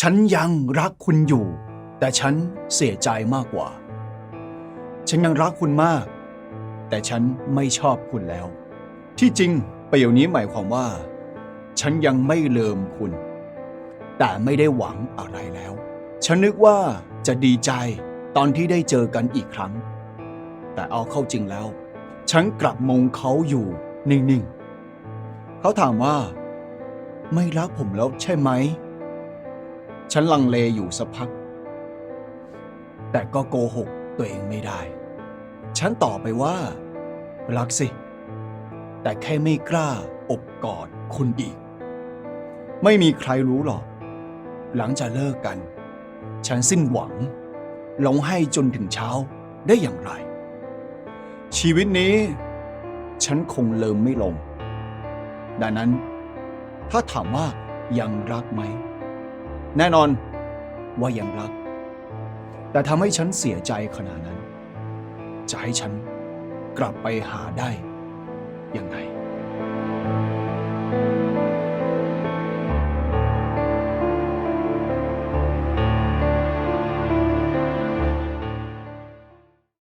ฉันยังรักคุณอยู่ แต่ฉันเสียใจมากกว่า ฉันยังรักคุณมาก แต่ฉันไม่ชอบคุณแล้ว ที่จริงประโยคนี้หมายความว่า ฉันยังไม่ลืมคุณ แต่ไม่ได้หวังอะไรแล้ว ฉันนึกว่าจะดีใจตอนที่ได้เจอกันอีกครั้ง แต่เอาเข้าจริงแล้ว ฉันกลับมองเขาอยู่นิ่งๆ เขาถามว่า ไม่รักผมแล้วใช่ไหม ฉันลังเลอยู่สักพัก แต่ก็โกหกตัวเองไม่ได้ ฉันตอบไปว่า รักสิ แต่แค่ไม่กล้าอบกอดคุณอีก ไม่มีใครรู้หรอก หลังจากเลิกกัน ฉันสิ้นหวังร้องไห้จนถึงเช้าได้อย่างไร ชีวิตนี้ ฉันคงเลิมไม่ลง ดังนั้น ถ้าถามว่ายังรักไหม แน่นอนว่ายังรัก แต่ทำให้ฉันเสียใจขนาดนั้น จะให้ฉันกลับไปหาได้ยังไง